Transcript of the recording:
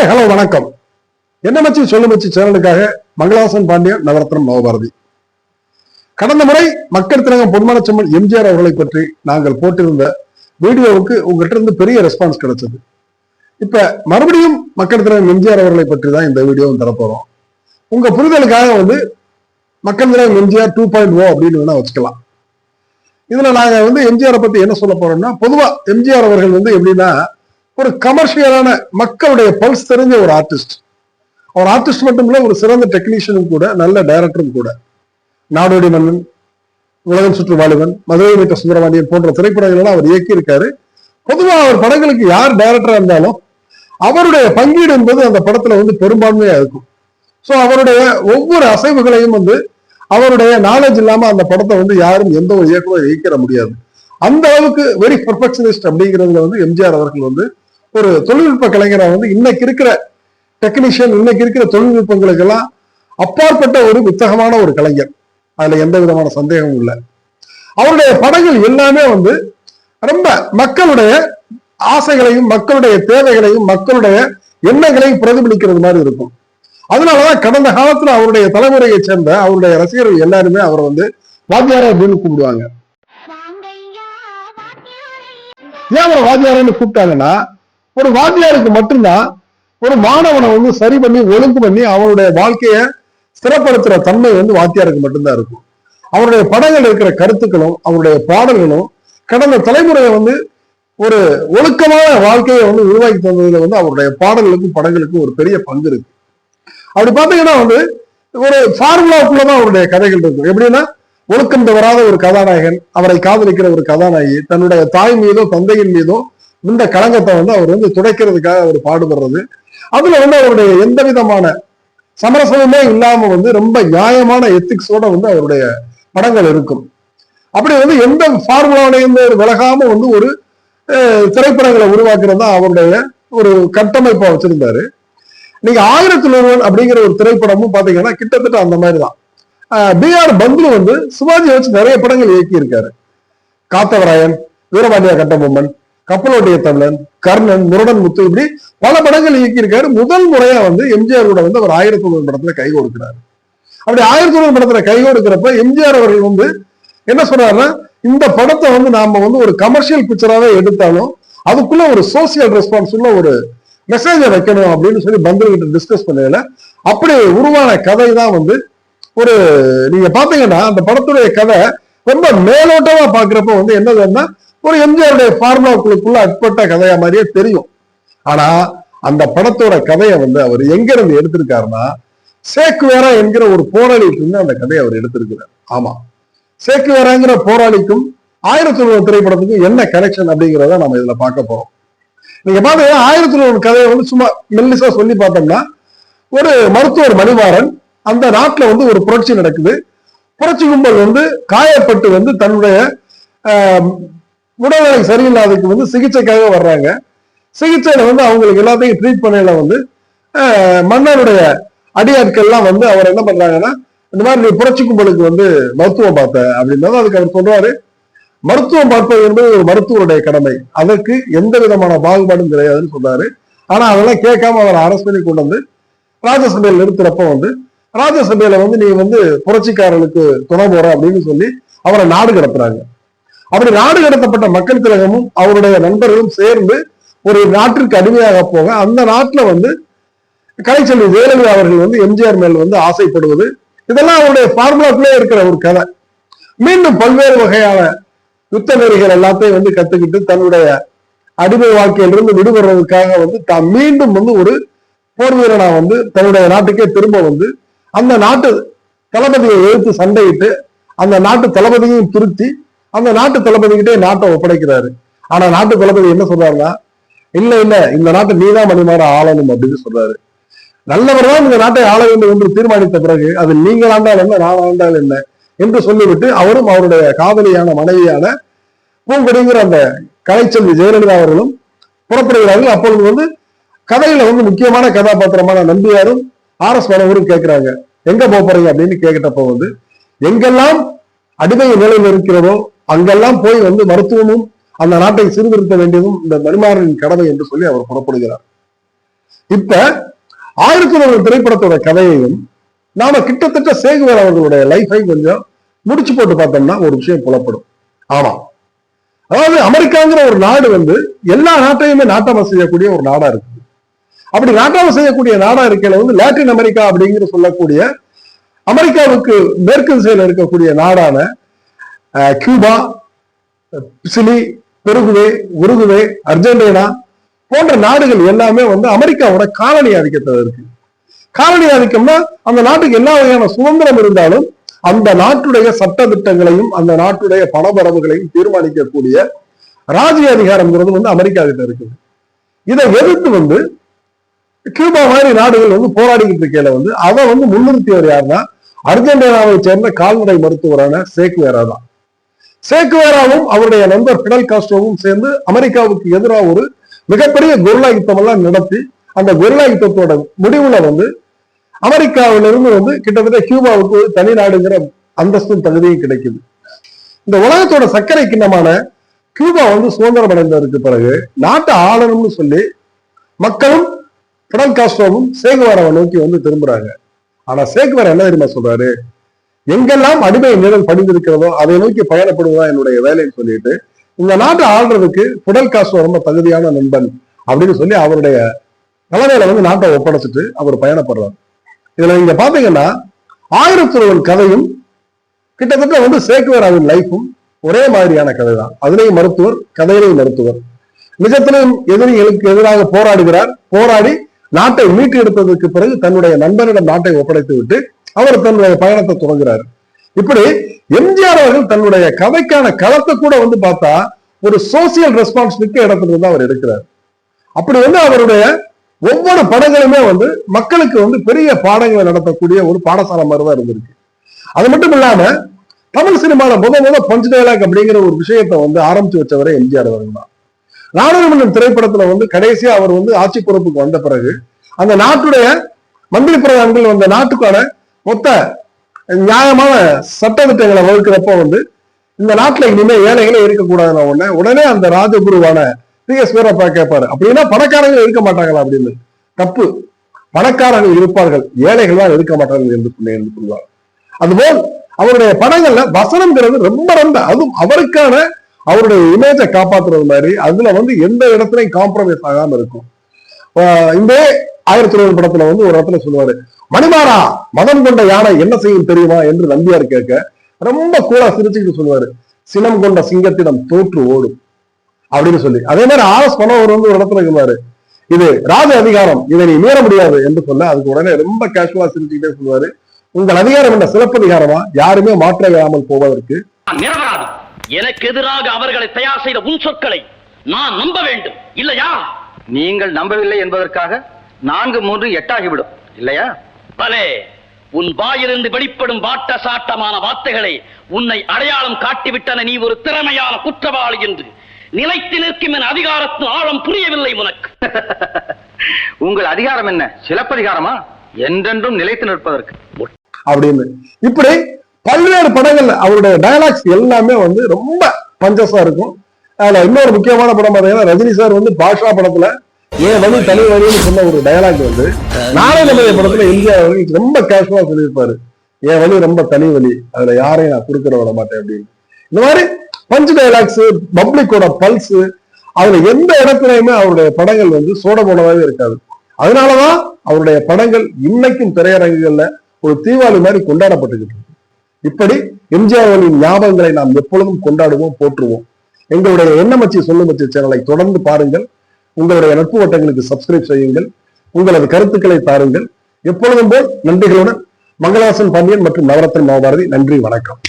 Hi hello வணக்கம். என்ன மச்சி? சொல்லு மச்சி சேனலுக்காக மங்களாசன் பாண்டியன் நவரத்னம் நவபாரதி. கடந்த முறை மக்கள் திலகம் பொன்மனச்செம்மல் எம்ஜிஆர் அவர்களை பற்றி நாங்கள் போட்டிருந்த வீடியோவுக்கு உங்ககிட்ட இருந்து பெரிய ரெஸ்பான்ஸ் கிடைச்சது. இப்ப மறுபடியும் மக்கள் திலகம் எம்ஜிஆர் அவர்களை பற்றி தான் இந்த வீடியோவும் தரப்போறோம் உங்க புரிதலுக்காக வந்து மக்கள் திலகம் எம்ஜிஆர் டூ பாயிண்ட் ஓ அப்படின்னு வேணா வச்சுக்கலாம். இதுல நாங்க வந்து எம்ஜிஆரை பத்தி என்ன சொல்ல போறோம்னா பொதுவா எம்ஜிஆர் அவர்கள் வந்து எப்படின்னா ஒரு கமர்ஷியலான மக்களுடைய பல்ஸ் தெரிஞ்ச ஒரு ஆர்டிஸ்ட் அவர் ஆர்டிஸ்ட் மட்டும் இல்லை ஒரு சிறந்த டெக்னீஷியனும் கூட நல்ல டைரக்டரும் கூட. நாடோடி மன்னன் உலகம் சுற்று வாலிபன் மதுரை மீட்ட சுந்தரவாணியன் போன்ற திரைப்படங்கள்லாம் அவர் இயக்கியிருக்காரு. பொதுவாக அவர் படங்களுக்கு யார் டைரக்டரா இருந்தாலும் அவருடைய பங்கீடு என்பது அந்த படத்துல வந்து பெரும்பான்மையா இருக்கும். ஸோ அவருடைய ஒவ்வொரு அசைவுகளையும் வந்து அவருடைய நாலேஜ் இல்லாம அந்த படத்தை வந்து யாரும் எந்த ஒரு இயக்குனர் இயக்கிற முடியாது. அந்த அளவுக்கு வெரி பர்ஃபெக்ஷனிஸ்ட் அப்படிங்கிறதுல வந்து எம்ஜிஆர் அவர்கள் வந்து ஒரு தொழில்நுட்ப கலைஞரா வந்து இன்னைக்கு இருக்கிற டெக்னீஷியன் இன்னைக்கு இருக்கிற தொழில்நுட்பங்களுக்கெல்லாம் அப்பாற்பட்ட ஒரு புத்தகமான ஒரு கலைஞர். அதுல எந்த விதமான சந்தேகமும் இல்லை. அவருடைய படங்கள் எல்லாமே வந்து ரொம்ப மக்களுடைய ஆசைகளையும் மக்களுடைய தேவைகளையும் மக்களுடைய எண்ணங்களையும் பிரதிபலிக்கிறது மாதிரி இருக்கும். அதனாலதான் கடந்த காலத்துல அவருடைய தலைமுறையை சேர்ந்த அவருடைய ரசிகர்கள் எல்லாருமே அவரை வந்து வாத்தியாரா அப்படின்னு கூப்பிடுவாங்க. ஏன் அவரை வாத்தியாரன்னு கூப்பிட்டாங்கன்னா ஒரு வாத்தியாருக்கு மட்டும்தான் ஒரு மாணவனை வந்து சரி பண்ணி ஒழுங்கு பண்ணி அவனுடைய வாழ்க்கைய ஸ்திரப்படுத்துற தன்மை வந்து வாத்தியாருக்கு மட்டும்தான் இருக்கும். அவருடைய படங்கள் இருக்கிற கருத்துக்களும் அவருடைய பாடல்களும் கடந்த தலைமுறையை வந்து ஒரு ஒழுக்கமான வாழ்க்கையை வந்து உருவாக்கி தந்ததுல வந்து அவருடைய பாடல்களுக்கும் படங்களுக்கும் ஒரு பெரிய பங்கு இருக்கு. அப்படி பார்த்தீங்கன்னா வந்து ஒரு ஃபார்முலாக்குள்ளதான் அவருடைய கதைகள் இருக்கும் எப்படின்னா ஒழுக்கம் தவறாத ஒரு கதாநாயகன் அவரை காதலிக்கிற ஒரு கதாநாயகி தன்னுடைய தாய் மீதோ தந்தையின் மீதோ இந்த களங்கத்தை வந்து அவர் வந்து துடைக்கிறதுக்காக அவர் பாடுபடுறது. அதுல வந்து அவருடைய எந்த விதமான சமரசமுமே இல்லாம வந்து ரொம்ப நியாயமான எத்திக்ஸோட வந்து அவருடைய படங்கள் இருக்கும். அப்படி வந்து எந்த ஃபார்முலாவிலேருந்து விலகாம வந்து ஒரு திரைப்படங்களை உருவாக்குறது தான் அவருடைய ஒரு கட்டமைப்பா வச்சிருந்தாரு. நீங்க ஆயிரத்தில் ஒருவன் அப்படிங்கிற ஒரு திரைப்படமும் பாத்தீங்கன்னா கிட்டத்தட்ட அந்த மாதிரி தான் பி ஆர் பந்துலு வந்து சிவாஜி வச்சு நிறைய படங்கள் இயக்கி இருக்காரு காத்தவராயன் வீரபாண்டிய கட்டபொம்மன் கப்பலோட்டிய தமிழன் கர்ணன் முருடன் முத்து இப்படி பல படங்கள் இயக்கியிருக்காரு. முதல் முறையா வந்து எம்ஜிஆர் கூட வந்து அவர் ஆயிரத்தி தொண்ணூறு படத்துல கை கொடுக்கிறாரு. அப்படி ஆயிரத்தி தொண்ணூறு படத்துல கை கொடுக்கிறப்ப எம்ஜிஆர் அவர்கள் வந்து என்ன சொல்றாருன்னா இந்த படத்தை வந்து நாம வந்து ஒரு கமர்ஷியல் பிக்சராவே எடுத்தாலும் அதுக்குள்ள ஒரு சோசியல் ரெஸ்பான்ஸ் உள்ள ஒரு மெசேஜை வைக்கணும் அப்படின்னு சொல்லி பந்துகிட்ட டிஸ்கஸ் பண்ணல அப்படி உருவான கதை தான் வந்து ஒரு நீங்க பாத்தீங்கன்னா அந்த படத்துடைய கதை ரொம்ப மேலோட்டமா பாக்குறப்ப வந்து என்னதுன்னா ஒரு எம்ஜிஆருடைய ஃபார்முலாக்குள்ளுக்குள்ள அட்பட்ட கதையா மாதிரியே தெரியும். ஆனா அந்த படத்தோட கதையை வந்து அவர் எங்க இருந்து எடுத்திருக்காருன்னா சேக்குவேரா என்கிற ஒரு போராளிக்கு இருந்து அந்த கதையை அவர் எடுத்திருக்கிறார். ஆமா. சேக்குவேராங்கிற போராளிக்கும் ஆயிரத்தி ஒன்று திரைப்படத்துக்கும் என்ன கனெக்ஷன் அப்படிங்கிறத நம்ம இதுல பார்க்க போறோம். நீங்க பாத்தீங்க ஆயிரத்தி ஒன்று கதையை வந்து சும்மா மெல்லிசா சொல்லி பார்த்தோம்னா ஒரு மருத்துவர் மணிவாரன் அந்த நாட்டுல வந்து ஒரு புரட்சி நடக்குது. புரட்சி கும்பல் வந்து காயப்பட்டு வந்து தன்னுடைய உடல்நிலை சரியில்லாததுக்கு வந்து சிகிச்சைக்காக வர்றாங்க. சிகிச்சையில வந்து அவங்களுக்கு எல்லாத்தையும் ட்ரீட் பண்ணல வந்து மன்னருடைய அடியாட்கள்லாம் வந்து அவர் என்ன பண்றாங்கன்னா இந்த மாதிரி நீ புரட்சி கும்பலுக்கு வந்து மருத்துவம் பார்த்த அப்படின்னா அதுக்கு அவர் சொல்றாரு. மருத்துவம் பார்ப்பது என்பது ஒரு மருத்துவருடைய கடமை. அதற்கு எந்த விதமான பாகுபாடும் கிடையாதுன்னு சொன்னாரு ஆனா அதெல்லாம் கேட்காம அவர் அரசு பண்ணி கொண்டு வந்து ராஜசபையில் நிறுத்துறப்ப வந்து ராஜசபையில வந்து நீ வந்து புரட்சிக்காரர்களுக்கு துணை போற அப்படின்னு சொல்லி அவரை நாடு கடத்துறாங்க. அப்படி நாடு கடத்தப்பட்ட மக்கள் திலகமும் அவருடைய நண்பர்களும் சேர்ந்து ஒரு நாட்டிற்கு அடிமையாக போக அந்த நாட்டில் வந்து கலைச்செல்வி ஜெயலலிதா அவர்கள் வந்து எம்ஜிஆர் மேல் வந்து ஆசைப்படுவது. இதெல்லாம் அவருடைய ஃபார்முலாக்குள்ளே இருக்கிற ஒரு கதை. மீண்டும் பல்வேறு வகையான யுத்த நெறிகள் எல்லாத்தையும் வந்து கத்துக்கிட்டு தன்னுடைய அடிமை வாழ்க்கையிலிருந்து விடுபடுறதுக்காக வந்து தான் மீண்டும் வந்து ஒரு போர் வீரனா வந்து தன்னுடைய நாட்டுக்கே திரும்ப வந்து அந்த நாட்டு தளபதியை எழுத்து சண்டையிட்டு அந்த நாட்டு தளபதியையும் திருத்தி அந்த நாட்டு தளபதிக்கிட்டே நாட்டை ஒப்படைக்கிறாரு. ஆனா நாட்டு தளபதி என்ன சொல்றாருன்னா இல்ல இல்ல இந்த நாட்டை நீதான் மணிமாற ஆளணும் அப்படின்னு சொல்றாரு. நல்லவர் தான் இந்த நாட்டை ஆள வேண்டும் என்று தீர்மானித்த பிறகு அது நீங்கள் ஆண்டால் என்ன நான் ஆண்டால் என்ன என்று சொல்லிவிட்டு அவரும் அவருடைய காதலியான மனைவியான பூங்கொடிங்கிற அந்த கலைச்செல்வி ஜெயலலிதா அவர்களும் புறப்படுகிறார்கள். அப்பொழுது வந்து கதையில வந்து முக்கியமான கதாபாத்திரமான நம்பியாரும் ஆர் எஸ் மனோகரும் கேட்கிறாங்க எங்க போறீங்க? அப்படின்னு கேட்கிட்டப்ப வந்து எங்கெல்லாம் அடிமை நிலையில் இருக்கிறதோ அங்கெல்லாம் போய் வந்து மருத்துவமும் அந்த நாட்டை சீர்திருத்த வேண்டியதும் இந்த மணிமாறனின் கடமை என்று சொல்லி அவர் புறப்படுகிறார். இப்ப ஆயிரத்தி தொள்ளாயிரம் திரைப்படத்தோட கதையையும் நாம கிட்டத்தட்ட சேகுவர் அவர்களுடைய லைஃபை கொஞ்சம் முடிச்சு போட்டு பார்த்தோம்னா ஒரு விஷயம் புலப்படும். ஆமா. அதாவது அமெரிக்காங்கிற ஒரு நாடு வந்து எல்லா நாட்டையுமே நாட்டமா செய்யக்கூடிய ஒரு நாடா இருக்கு அப்படி நாட்டமா செய்யக்கூடிய நாடா இருக்கையில வந்து லாட்டின் அமெரிக்கா அப்படிங்கிற சொல்லக்கூடிய அமெரிக்காவுக்கு மேற்கு திசையில் இருக்கக்கூடிய நாடான Cuba Chile Paraguay Uruguay Argentina போன்ற நாடுகள் எல்லாமே வந்து அமெரிக்காவோட காலனி ஆதிக்கத்தில் இருக்கு. காலனி ஆதிக்கம்னா அந்த நாட்டுக்கு எல்லா வகையான சுதந்திரம் இருந்தாலும் அந்த நாட்டுடைய சட்ட திட்டங்களையும் அந்த நாட்டுடைய பணபரவுகளையும் தீர்மானிக்கக்கூடிய ராஜ்ய அதிகாரம்ங்கிறது வந்து அமெரிக்கா கிட்ட இருக்குது. இதை எதிர்த்து வந்து கியூபா மாதிரி நாடுகள் வந்து போராடிக்கிட்டு இருக்கையில வந்து அதை வந்து முன்னிறுத்தியவர் யாருன்னா அர்ஜென்டினாவை சேர்ந்த கால்நடை மருத்துவரான சேக்குவேரா தான். சேக்குவேராவும் அவருடைய நண்பர் பிடல் காஸ்ட்ரோவும் சேர்ந்து அமெரிக்காவுக்கு எதிராக ஒரு மிகப்பெரிய கொரில்லா யுத்தம் எல்லாம் நடத்தி அந்த கொரில்லா யுத்தத்தோட முடிவுல வந்து அமெரிக்காவிலிருந்து வந்து கிட்டத்தட்ட கியூபாவுக்கு ஒரு தனி நாடுங்கிற அந்தஸ்தும் தகுதியும் கிடைக்குது. இந்த உலகத்தோட சர்க்கரை கிண்ணமான கியூபா வந்து சுதந்திரம் அடைந்ததற்கு பிறகு நாட்டை ஆளணும்னு சொல்லி மக்களும் பிடல் காஸ்ட்ரோவும் சேகுவாராவை நோக்கி வந்து திரும்புறாங்க. ஆனா சேகுவாரா என்ன தெரியுமா சொல்றாரு? எங்கெல்லாம் அடிமை நிழல் படிந்திருக்கிறதோ அதை நோக்கி பயணப்படுவதா என்னுடைய வேலைன்னு சொல்லிட்டு இந்த நாட்டை ஆள்றதுக்கு புடல் காசு ரொம்ப தகுதியான நண்பன் அப்படின்னு சொல்லி அவருடைய தலைமையில வந்து நாட்டை ஒப்படைச்சிட்டு அவர் பயணப்படுறார். இதுல நீங்க பாத்தீங்கன்னா ஆயிரத்திலொருவன் கதையும் கிட்டத்தட்ட வந்து சேக்குவராவின் லைஃபும் ஒரே மாதிரியான கதை தான் அதுலேயும் மருத்துவர் கதையிலையும் மருத்துவர். நிஜத்திலையும் எதிரிகளுக்கு எதிராக போராடுகிறார். போராடி நாட்டை மீட்டு எடுத்ததற்கு பிறகு தன்னுடைய நண்பனிடம் நாட்டை ஒப்படைத்து விட்டு அவர் தன்னுடைய பயணத்தை தொடங்குறாரு இப்படி எம்ஜிஆர் அவர்கள் தன்னுடைய கதைக்கான களத்தை கூட வந்து பார்த்தா ஒரு சோசியல் ரெஸ்பான்ஸ் மிக்க இடத்துல இருந்து அவர் எடுக்கிறார். அப்படி வந்து அவருடைய ஒவ்வொரு படங்களுமே வந்து மக்களுக்கு வந்து பெரிய பாடங்களை நடத்தக்கூடிய ஒரு பாடசாலை மாதிரி தான் இருந்திருக்கு. அது மட்டும் இல்லாம தமிழ் சினிமால முத முத பஞ்ச் டயலாக் அப்படிங்கிற ஒரு விஷயத்த வந்து ஆரம்பிச்சு வச்சவரே எம்ஜிஆர் அவர்கள் தான். நாடாளுமன்றம் திரைப்படத்துல வந்து கடைசியா அவர் வந்து ஆட்சி பொறுப்புக்கு வந்த பிறகு அந்த நாட்டுடைய மந்திரி பிரதான்கள் அந்த நாட்டுக்கான மொத்த நியாயமான சட்ட திட்டங்களை வந்து இந்த நாட்டுல இனிமே ஏழைகளே இருக்கக்கூடாதுன்னு உடனே உடனே அந்த ராஜகுருவான பி எஸ் வீரப்பா கேட்பாரு அப்படின்னா பணக்காரங்க இருக்க மாட்டாங்களா அப்படின்னு. தப்பு. பணக்காரர்கள் இருப்பார்கள். ஏழைகள் தான் இருக்க மாட்டார்கள் என்று சொன்னேன் என்று சொல்வார். அதுபோல் அவருடைய படங்கள்ல வசனம்ங்கிறது ரொம்ப ரொம்ப அதுவும் அவருக்கான அவருடைய இமேஜை காப்பாத்துறது மாதிரி அதுல வந்து எந்த இடத்துலயும் காம்ப்ரமைஸ் ஆகாம இருக்கும். ஆஹ் இந்த ஆயிரத்தி தொள்ளாயிரம் படத்துல வந்து ஒரு இடத்துல சொல்லுவாரு. மணிமாறா மதம் கொண்ட யானை என்ன செய்யும் தெரியுமா என்று நம்பியார் கேட்க ரொம்ப கூலா சிரிச்சுக்கிட்டு சொல்லுவாரு. சினம் கொண்ட சிங்கத்திடம் தோற்று ஓடும். அப்படின்னு சொல்லி. அதே மாதிரி ஆர் எஸ் மனோகர் வந்து ஒரு இடத்துல சொல்லுவாரு இது ராஜ அதிகாரம் இதை நீ மீற முடியாது என்று சொல்ல அதுக்கு உடனே ரொம்ப கேஷுவலா சிரிச்சுக்கிட்டே சொல்லுவாரு. உங்கள் அதிகாரம் என்ன சிலப்பதிகாரமா யாருமே மாற்ற விடாமல் போவதற்கு நிரபராதி. எனக்கு எதிராக அவர்களை தயார் செய்த உன் சொற்களை நான் நம்ப வேண்டும். இல்லையா? நீங்கள் நம்பவில்லை என்பதற்காக நான்கு மூன்று எட்டாகிவிடும். இல்லையா? பலே உன் வாயிலிருந்து வெளிப்படும் வாட்ட சாட்டமான வார்த்தைகளை உன்னை அடையாளம் காட்டிவிட்டன நீ ஒரு திறமையான குற்றவாளி என்று நிலைத்து நிற்கும் என் அதிகாரத்தின் ஆழம் புரியவில்லை உனக்கு. உங்கள் அதிகாரம் என்ன? சிலப்பதிகாரமா? என்றென்றும் நிலைத்து நிற்பதற்கு. அப்படின்னு. இப்படி பல்வேறு படங்கள்ல அவருடைய டயலாக்ஸ் எல்லாமே வந்து ரொம்ப பஞ்சஸா இருக்கும். அதுல இன்னொரு முக்கியமான படம் பாத்தீங்கன்னா ரஜினி சார் வந்து பாஷா படத்துல ஏன் வழி தனி வழின்னு சொன்ன ஒரு டயலாக் வந்து நானே நம்ம படத்துல எம்ஜிஆர் வந்து ரொம்ப கேஷுவலா சொல்லியிருப்பாரு. என் வழி ரொம்ப தனி வழி அதுல யாரையும் நான் கொடுக்கற விட மாட்டேன் அப்படின்னு. இந்த மாதிரி பஞ்ச் டயலாக்ஸ் பப்ளிக்கோட பல்ஸ் அதுல எந்த இடத்துலயுமே அவருடைய படங்கள் வந்து சோட போனதாவே இருக்காது. அதனாலதான் அவருடைய படங்கள் இன்னைக்கும் திரையரங்குகள்ல ஒரு தீபாவளி மாதிரி கொண்டாடப்பட்டுக்கிட்டு இருக்கு. இப்படி எம்ஜிஆர்வனின் ஞாபகங்களை நாம் எப்பொழுதும் கொண்டாடுவோம் போற்றுவோம். எங்களுடைய எண்ணமச்சி சொல்லுமச்சி சேனலை தொடர்ந்து பாருங்கள். உங்களுடைய நட்பு வட்டங்களுக்கு சப்ஸ்கிரைப் செய்யுங்கள். உங்களது கருத்துக்களை தாருங்கள். எப்பொழுதும் போல் நன்றிகளுடன் மங்களாசன் பாண்டியன் மற்றும் நவரத்ன மகாபாரதி நன்றி வணக்கம்.